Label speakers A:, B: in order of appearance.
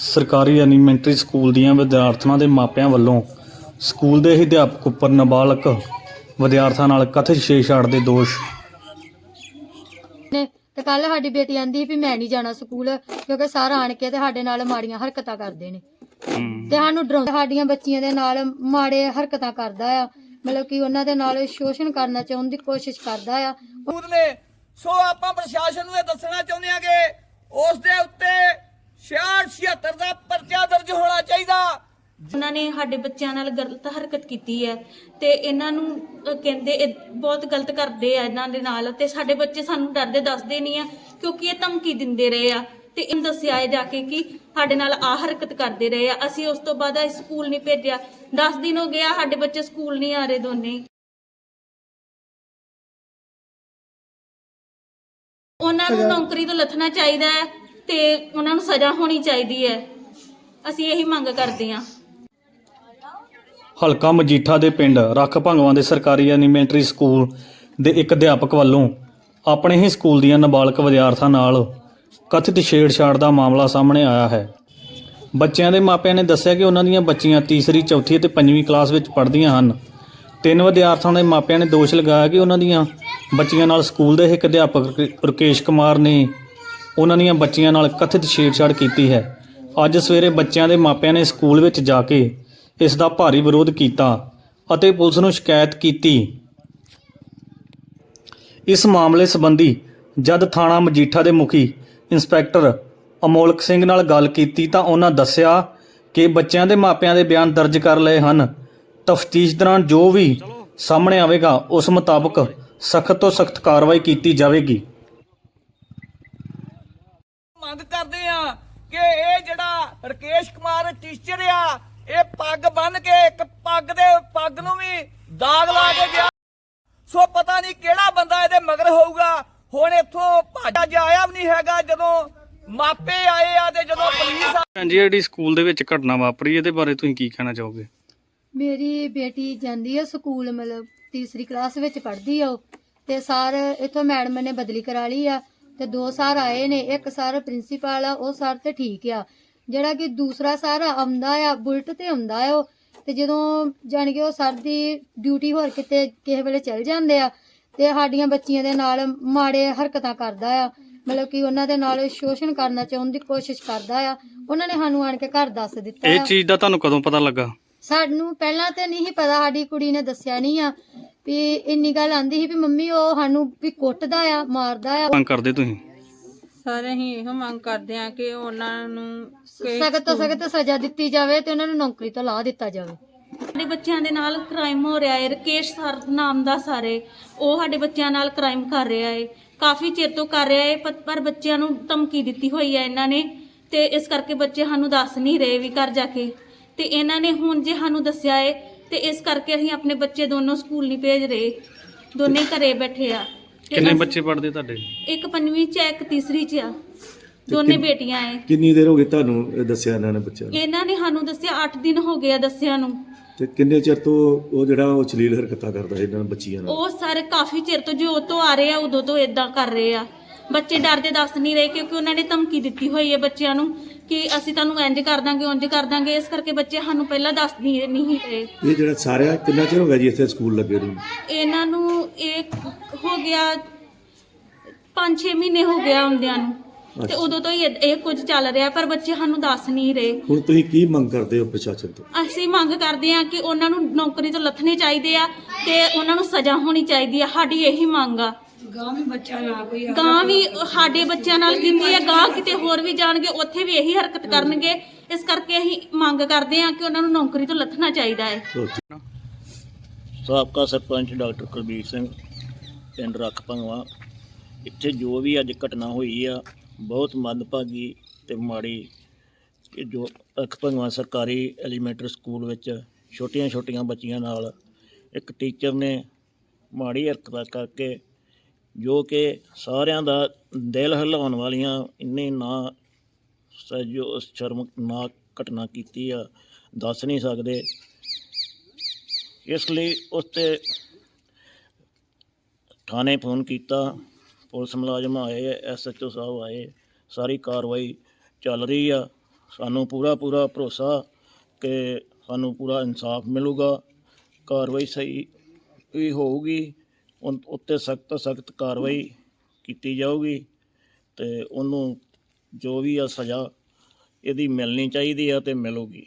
A: ਸਰਕਾਰੀ elementary school ਦੀਆਂ ਵਿਦਿਆਰਥਣਾਂ ਦੇ ਮਾਪਿਆਂ ਵੱਲੋਂ ਸਕੂਲ ਦੇ ਅਧਿਆਪਕ ਉੱਪਰ ਨਾਬਾਲਗ ਵਿਦਿਆਰਥਣਾਂ ਨਾਲ ਕਥਿਤ ਛੇੜਛਾੜ ਦੇ ਦੋਸ਼।
B: ਨੇ ਤੇ ਕੱਲ ਸਾਡੀ ਬੇਟੀ ਆਂਦੀ ਵੀ ਮੈਂ ਨਹੀਂ ਜਾਣਾ ਸਕੂਲ ਕਿਉਂਕਿ ਸਾਰ ਆਣ ਕੇ ਤੇ ਸਾਡੇ ਨਾਲ ਮਾੜੀਆਂ ਹਰਕਤਾਂ ਕਰਦੇ ਨੇ। ਤੇ ਸਾਨੂੰ ਡਰਾਉਂਦਾ ਸਾਡੀਆਂ ਬੱਚੀਆਂ ਦੇ ਨਾਲ ਮਾੜੇ ਹਰਕਤਾਂ ਕਰਦਾ ਆ ਮਤਲਬ ਕਿ ਉਹਨਾਂ ਦੇ ਨਾਲ ਸ਼ੋਸ਼ਣ ਕਰਨਾ ਚਾਹੁਣ ਦੀ ਕੋਸ਼ਿਸ਼ ਕਰਦਾ ਆ।
C: ਨੇ ਸੋ ਆਪਾਂ ਪ੍ਰਸ਼ਾਸਨ ਨੂੰ ਇਹ ਦੱਸਣਾ ਚਾਹੁੰਦੇ ਕਿ ਉਸ ਦੇ ਉੱਤੇ
D: ਉਹਨਾਂ ਨੇ ਸਾਡੇ ਬੱਚਿਆਂ ਨਾਲ ਗਲਤ ਹਰਕਤ ਕੀਤੀ ਹੈ ਤੇ ਇਹਨਾਂ ਨੂੰ ਅਹ, ਕਹਿੰਦੇ ਇਹ ਬਹੁਤ ਗਲਤ ਕਰਦੇ ਆ ਇਹਨਾਂ ਦੇ ਨਾਲ ਤੇ ਸਾਡੇ ਬੱਚੇ ਸਾਨੂੰ ਡਰਦੇ ਦੱਸਦੇ ਨਹੀਂ ਆ ਕਿਉਂਕਿ ਇਹ ਧਮਕੀ ਦਿੰਦੇ ਰਹੇ ਆ ਤੇ ਇਹਨੂੰ ਦੱਸਿਆ ਹੈ ਜਾ ਕੇ ਕਿ ਸਾਡੇ ਨਾਲ ਆ ਹਰਕਤ ਕਰਦੇ ਰਹੇ ਆ। ਅਸੀਂ ਉਸ ਤੋਂ ਬਾਅਦ ਇਹ ਸਕੂਲ ਨਹੀਂ ਭੇਜਿਆ। 10 ਦਿਨ ਹੋ ਗਿਆ ਸਾਡੇ ਬੱਚੇ ਸਕੂਲ ਨਹੀਂ ਆ ਰਹੇ ਦੋਨੇ। ਹੀ। ਉਹਨਾਂ ਨੂੰ ਨੌਕਰੀ ਤੋਂ ਲੱਥਣਾ ਚਾਹੀਦਾ ਹੈ ਤੇ ਉਹਨਾਂ ਨੂੰ ਸਜ਼ਾ ਹੋਣੀ ਚਾਹੀਦੀ ਹੈ। ਅਸੀਂ ਇਹੀ ਮੰਗ ਕਰਦੇ ਹਾਂ।
A: ਹਲਕਾ ਮਜੀਠਾ ਦੇ ਪਿੰਡ ਰੱਖ ਭੰਗਵਾਂ ਦੇ ਸਰਕਾਰੀ ਐਲੀਮੈਂਟਰੀ ਸਕੂਲ ਦੇ ਇੱਕ ਅਧਿਆਪਕ ਵੱਲੋਂ ਆਪਣੇ ਹੀ ਸਕੂਲ ਦੀਆਂ ਨਾਬਾਲਗ ਵਿਦਿਆਰਥਾਂ ਨਾਲ ਕਥਿਤ ਛੇੜਛਾੜ ਦਾ ਮਾਮਲਾ ਸਾਹਮਣੇ ਆਇਆ ਹੈ। ਬੱਚਿਆਂ ਦੇ ਮਾਪਿਆਂ ਨੇ ਦੱਸਿਆ ਕਿ ਉਹਨਾਂ ਦੀਆਂ ਬੱਚੀਆਂ ਤੀਸਰੀ, ਚੌਥੀ ਅਤੇ ਪੰਜਵੀਂ ਕਲਾਸ ਵਿੱਚ ਪੜ੍ਹਦੀਆਂ ਹਨ। ਤਿੰਨ ਵਿਦਿਆਰਥਣਾਂ ਦੇ ਮਾਪਿਆਂ ਨੇ ਦੋਸ਼ ਲਗਾਇਆ ਕਿ ਉਹਨਾਂ ਦੀਆਂ ਬੱਚੀਆਂ ਨਾਲ ਸਕੂਲ ਦੇ ਇੱਕ ਅਧਿਆਪਕ ਰਕੇ- ਰਕੇਸ਼ ਕੁਮਾਰ ਨੇ ਉਹਨਾਂ ਦੀਆਂ ਬੱਚੀਆਂ ਨਾਲ ਕਥਿਤ ਛੇੜਛਾੜ ਕੀਤੀ ਹੈ। ਅੱਜ ਸਵੇਰੇ ਬੱਚਿਆਂ ਦੇ ਮਾਪਿਆਂ ਨੇ ਸਕੂਲ ਵਿੱਚ ਜਾ ਕੇ ਇਸ ਦਾ ਭਾਰੀ ਵਿਰੋਧ ਕੀਤਾ ਅਤੇ ਪੁਲਿਸ ਨੂੰ ਸ਼ਿਕਾਇਤ ਕੀਤੀ। ਇਸ ਮਾਮਲੇ ਸੰਬੰਧੀ ਜਦ ਥਾਣਾ ਮਜੀਠਾ ਦੇ ਮੁਖੀ ਇੰਸਪੈਕਟਰ ਅਮੋਲਕ ਸਿੰਘ ਨਾਲ ਗੱਲ ਕੀਤੀ ਤਾਂ ਉਹਨਾਂ ਦੱਸਿਆ ਕਿ ਬੱਚਿਆਂ ਦੇ ਮਾਪਿਆਂ ਦੇ ਬਿਆਨ ਦਰਜ ਕਰ ਲਏ ਹਨ। ਤਫਤੀਸ਼ ਦੌਰਾਨ ਜੋ ਵੀ ਸਾਹਮਣੇ ਆਵੇਗਾ, ਉਸ ਮੁਤਾਬਕ ਸਖਤ ਤੋਂ ਸਖਤ ਕਾਰਵਾਈ ਕੀਤੀ ਜਾਵੇਗੀ।
C: ਮੰਗ ਕਰਦੇ ਆ ਕਿ ਇਹ ਜਿਹੜਾ ਰਕੇਸ਼ ਕੁਮਾਰ ਟੀਚਰ ਆ ਇਹ ਪੱਗ ਬੰਨ ਕੇ ਇੱਕ ਪੱਗ ਦੇ ਪੱਗ ਨੂੰ ਵੀ ਦਾਗ ਲਾ ਕੇ ਗਿਆ। ਸੋ ਪਤਾ ਨਹੀਂ ਕਿਹੜਾ ਬੰਦਾ ਇਹਦੇ ਮਗਰ ਹੋਊਗਾ। ਹੁਣ ਇੱਥੋਂ ਭਾਜਾ ਜਾਇਆ ਵੀ ਨਹੀਂ ਹੈਗਾ ਜਦੋਂ ਮਾਪੇ ਆਏ ਆ ਤੇ ਜਦੋਂ ਪੁਲਿਸ ਆ
A: ਭੈਣ ਜੀ ਜਿਹੜੀ ਸਕੂਲ ਦੇ ਵਿੱਚ ਘਟਨਾ ਵਾਪਰੀ ਇਹਦੇ ਬਾਰੇ ਤੁਸੀਂ ਕੀ ਕਹਿਣਾ ਚਾਹੋਗੇ?
B: ਮੇਰੀ ਬੇਟੀ ਜਾਂਦੀ ਹੈ ਸਕੂਲ ਮਤਲਬ ਤੀਸਰੀ ਕਲਾਸ ਵਿੱਚ ਪੜ੍ਹਦੀ ਆ ਉਹ। ਤੇ ਸਰ ਇਥੋਂ ਮੈਡਮ ਨੇ ਬਦਲੀ ਕਰਾ ਲਈ ਆ ਤੇ ਦੋ ਸਰ ਆਏ ਨੇ ਇੱਕ ਸਰ ਪ੍ਰਿੰਸੀਪਲ ਆ ਉਹ ਸਰ ਤੇ ਠੀਕ ਆ। ਜਿਹੜਾ ਕਿ ਦੂਸਰਾ ਸਰ ਆਉਂਦਾ ਆ ਬੁਲਟ ਤੇ ਆਉਂਦਾ ਆ ਉਹ। ਤੇ ਜਦੋਂ ਜਾਣ ਕੇ ਉਹ ਸਰ ਦੀ ਡਿਊਟੀ ਹੋਰ ਕਿਤੇ ਕਿਸੇ ਵੇਲੇ ਚਲ ਜਾਂਦੇ ਆ ਤੇ ਸਾਡੀਆਂ ਬੱਚੀਆਂ ਦੇ ਨਾਲ ਮਾੜੇ ਹਰਕਤਾਂ ਕਰਦਾ ਆ। ਮਤਲਬ ਕਿ ਉਹਨਾਂ ਦੇ ਨਾਲ ਸ਼ੋਸ਼ਣ ਕਰਨਾ ਚਾਹੁਣ ਦੀ ਕੋਸ਼ਿਸ਼ ਕਰਦਾ ਆ। ਉਹਨਾਂ ਨੇ ਸਾਨੂੰ ਆਣ ਕੇ ਘਰ ਦੱਸ ਦਿੱਤਾ
A: ਇਹ
B: ਆ।
A: ਚੀਜ਼ ਦਾ ਤੁਹਾਨੂੰ ਕਦੋਂ ਪਤਾ ਲੱਗਾ?
B: ਸਾਨੂੰ ਪਹਿਲਾਂ ਤੇ ਨਹੀਂ ਸੀ ਪਤਾ ਸਾਡੀ ਕੁੜੀ ਨੇ ਦੱਸਿਆ ਨਹੀਂ ਆ। ਵੀ ਇੰਨੀ ਗੱਲ ਆਂਦੀ ਸੀ ਵੀ ਮੰਮੀ ਉਹ ਸਾਨੂੰ ਵੀ ਕੁੱਟਦਾ ਆ ਮਾਰਦਾ ਆ।
A: ਮੰਗ ਕਰਦੇ ਤੁਸੀਂ?
E: ਸਾਰੇ ਅਸੀਂ ਇਹੋ ਮੰਗ ਕਰਦੇ ਹਾਂ ਕਿ ਉਹਨਾਂ ਨੂੰ
B: ਸਖਤ ਤੋਂ ਸਖਤ ਸਜ਼ਾ ਦਿੱਤੀ ਜਾਵੇ ਤੇ ਉਹਨਾਂ ਨੂੰ ਨੌਕਰੀ ਤੋਂ ਲਾ ਦਿੱਤਾ ਜਾਵੇ।
D: ਸਾਡੇ ਬੱਚਿਆਂ ਦੇ ਨਾਲ ਕ੍ਰਾਈਮ ਹੋ ਰਿਹਾ ਹੈ ਰਕੇਸ਼ ਸਰ ਨਾਮ ਦਾ ਸਾਰੇ ਉਹ ਸਾਡੇ ਬੱਚਿਆਂ ਨਾਲ ਕ੍ਰਾਈਮ ਕਰ ਰਿਹਾ ਹੈ ਕਾਫੀ ਚਿਰ ਤੋਂ ਕਰ ਰਿਹਾ ਹੈ ਪ- ਪਰ ਬੱਚਿਆਂ ਨੂੰ ਧਮਕੀ ਦਿੱਤੀ ਹੋਈ ਹੈ ਇਹਨਾਂ ਨੇ ਤੇ ਇਸ ਕਰਕੇ ਬੱਚੇ ਸਾਨੂੰ ਦੱਸ ਨਹੀਂ ਰਹੇ ਵੀ ਘਰ ਜਾ ਕੇ। ਤੇ ਇਹਨਾਂ ਨੇ ਹੁਣ ਜੇ ਸਾਨੂੰ ਦੱਸਿਆ ਹੈ ਤੇ ਇਸ ਕਰਕੇ ਅਸੀਂ ਆਪਣੇ ਬੱਚੇ ਦੋਨੋਂ ਸਕੂਲ ਨਹੀਂ ਭੇਜ ਰਹੇ। ਦੋਨੇ ਘਰੇ ਬੈਠੇ ਆ।
A: ਕਿੰਨੇ ਬੱਚੇ ਪੜ੍ਹਦੇ ਤੁਹਾਡੇ?
D: ਇੱਕ ਪੰਜਵੀਂ ਚ ਆ ਇੱਕ ਤੀਸਰੀ ਚ ਆ। ਦੋਨੇ ਬੇਟੀਆਂ ਐ।
F: ਕਿੰਨੀ ਦੇਰ ਹੋ ਗਈ ਤੁਹਾਨੂੰ ਇਹ ਦੱਸਿਆ ਇਹਨਾਂ ਨੇ ਬੱਚਿਆਂ ਨੂੰ?
D: ਇਹਨਾਂ ਨੇ ਸਾਨੂੰ ਦੱਸਿਆ 8 ਦਿਨ ਹੋ ਗਏ ਆ ਦੱਸਿਆ ਨੂੰ।
F: ਤੇ ਕਿੰਨੇ ਚਿਰ ਤੋਂ ਉਹ ਜਿਹੜਾ ਉਹ ਅਸ਼ਲੀਲ ਹਰਕਤਾਂ ਕਰਦਾ ਇਹਨਾਂ ਨੂੰ ਬੱਚੀਆਂ ਨਾਲ?
D: ਉਹ ਸਾਰੇ ਕਾਫੀ ਚਿਰ ਤੋਂ ਜੋ ਤੋਂ ਆ ਰਹੇ ਆ ਉਦੋਂ ਤੋਂ ਇਦਾਂ ਕਰ ਰਹੇ ਆ। ਬੱਚੇ ਡਰਦੇ ਦੱਸ ਨਹੀਂ ਰਹੇ ਕਿਉਂਕਿ ਉਹਨਾਂ ਨੇ ਧਮਕੀ ਦਿੱਤੀ ਹੋਈ ਹੈ ਬੱਚਿਆਂ ਨੂੰ ਕਿ ਅਸੀਂ ਤੁਹਾਨੂੰ ਇੰਜ ਕਰ ਦਾਂਗੇ ਉਂਝ ਕਰ ਦਾਂਗੇ। ਇਸ ਕਰਕੇ ਬੱਚੇ ਸਾਨੂੰ ਪਹਿਲਾਂ ਦੱਸ ਨਹੀਂ ਨਹੀਂ ਰਹੇ।
F: ਇਹ ਜਿਹੜਾ ਸਾਰਿਆ ਕਿੰਨਾ ਚਿਰ ਹੋ ਗਿਆ ਜੀ ਇੱਥੇ ਸਕੂਲ ਲੱਗੇ ਨੂੰ?
D: ਇਹਨਾਂ ਨੂੰ ਇਹ ਹੋ ਗਿਆ 5-6 ਮਹੀਨੇ ਹੋ ਗਿਆ ਆਉਂਦਿਆਂ ਨੂੰ। ਤੇ ਉਦੋਂ ਤੋਂ ਹੀ ਇਹ ਇਹ ਕੁਝ ਚੱਲ ਰਿਹਾ ਪਰ ਬੱਚੇ ਸਾਨੂੰ ਦੱਸ ਨਹੀਂ ਰਹੇ।
F: ਹੁਣ ਤੁਸੀਂ ਕੀ ਮੰਗ ਕਰਦੇ ਹੋ ਪ੍ਰਸ਼ਾਸਨ ਤੋਂ?
D: ਅਸੀਂ ਮੰਗ ਕਰਦੇ ਹਾਂ ਕਿ ਉਹਨਾਂ ਨੂੰ ਨੌਕਰੀ ਤੋਂ ਲੱਥਣੇ ਚਾਹੀਦੇ ਆ ਤੇ ਉਹਨਾਂ ਨੂੰ ਸਜ਼ਾ ਹੋਣੀ ਚਾਹੀਦੀ ਆ ਸਾਡੀ ਇਹੀ ਮੰਗ ਆ। ਗਾਂ ਵੀ ਬੱਚਾ ਨਾ ਕੋਈ ਗਾਂ ਵੀ ਸਾਡੇ ਬੱਚਿਆਂ ਨਾਲ ਕੀਤੀ ਆ ਗਾਂ ਕਿਤੇ ਹੋਰ ਵੀ ਜਾਣਗੇ ਉੱਥੇ ਵੀ ਇਹੀ ਹਰਕਤ ਕਰਨਗੇ। ਇਸ ਕਰਕੇ ਅਸੀਂ ਮੰਗ ਕਰਦੇ ਹਾਂ ਕਿ ਉਹਨਾਂ ਨੂੰ ਨੌਕਰੀ ਤੋਂ ਲੱਥਣਾ ਚਾਹੀਦਾ ਹੈ।
G: ਸਾਬਕਾ ਸਰਪੰਚ ਡਾਕਟਰ ਕੁਲਬੀਰ ਸਿੰਘ, ਪਿੰਡ ਰੱਖ ਭੰਗਵਾ। ਇੱਥੇ ਜੋ ਵੀ ਅੱਜ ਘਟਨਾ ਹੋਈ ਆ, ਬਹੁਤ ਮੰਦਭਾਗੀ ਤੇ ਮਾੜੀ ਕਿ ਜੋ ਰੱਖ ਭੰਗਵਾ ਸਰਕਾਰੀ ਐਲੀਮੈਂਟਰੀ ਸਕੂਲ ਵਿੱਚ ਛੋਟੀਆਂ-ਛੋਟੀਆਂ ਬੱਚੀਆਂ ਨਾਲ ਇੱਕ ਟੀਚਰ ਨੇ ਮਾੜੀ ਹਰਕਤਾਂ ਕਰਕੇ ਜੋ ਕਿ ਸਾਰਿਆਂ ਦਾ ਦਿਲ ਹਿਲਾਉਣ ਵਾਲੀਆਂ ਇੰਨੇ ਨਾ ਸਜੋ ਸ਼ਰਮਨਾਕ ਘਟਨਾ ਕੀਤੀ ਆ, ਦੱਸ ਨਹੀਂ ਸਕਦੇ। ਇਸ ਲਈ ਉਸ ਤੇ ਥਾਣੇ ਫੋਨ ਕੀਤਾ, ਪੁਲਿਸ ਮੁਲਾਜ਼ਮ ਆਏ ਐਸਐਚਓ ਸਾਹਿਬ ਆਏ, ਸਾਰੀ ਕਾਰਵਾਈ ਚੱਲ ਰਹੀ ਆ। ਸਾਨੂੰ ਪੂਰਾ ਪੂਰਾ ਭਰੋਸਾ ਕਿ ਸਾਨੂੰ ਪੂਰਾ ਇਨਸਾਫ ਮਿਲੂਗਾ। ਕਾਰਵਾਈ ਸਹੀ ਵੀ ਹੋਊਗੀ ਉੱਤੇ ਸਖਤ ਤੋਂ ਸਖਤ ਕਾਰਵਾਈ ਕੀਤੀ ਜਾਊਗੀ ਤੇ ਉਹਨੂੰ ਜੋ ਵੀ ਆ ਸਜ਼ਾ ਇਹਦੀ ਮਿਲਣੀ ਚਾਹੀਦੀ ਆ ਤੇ ਮਿਲੂਗੀ।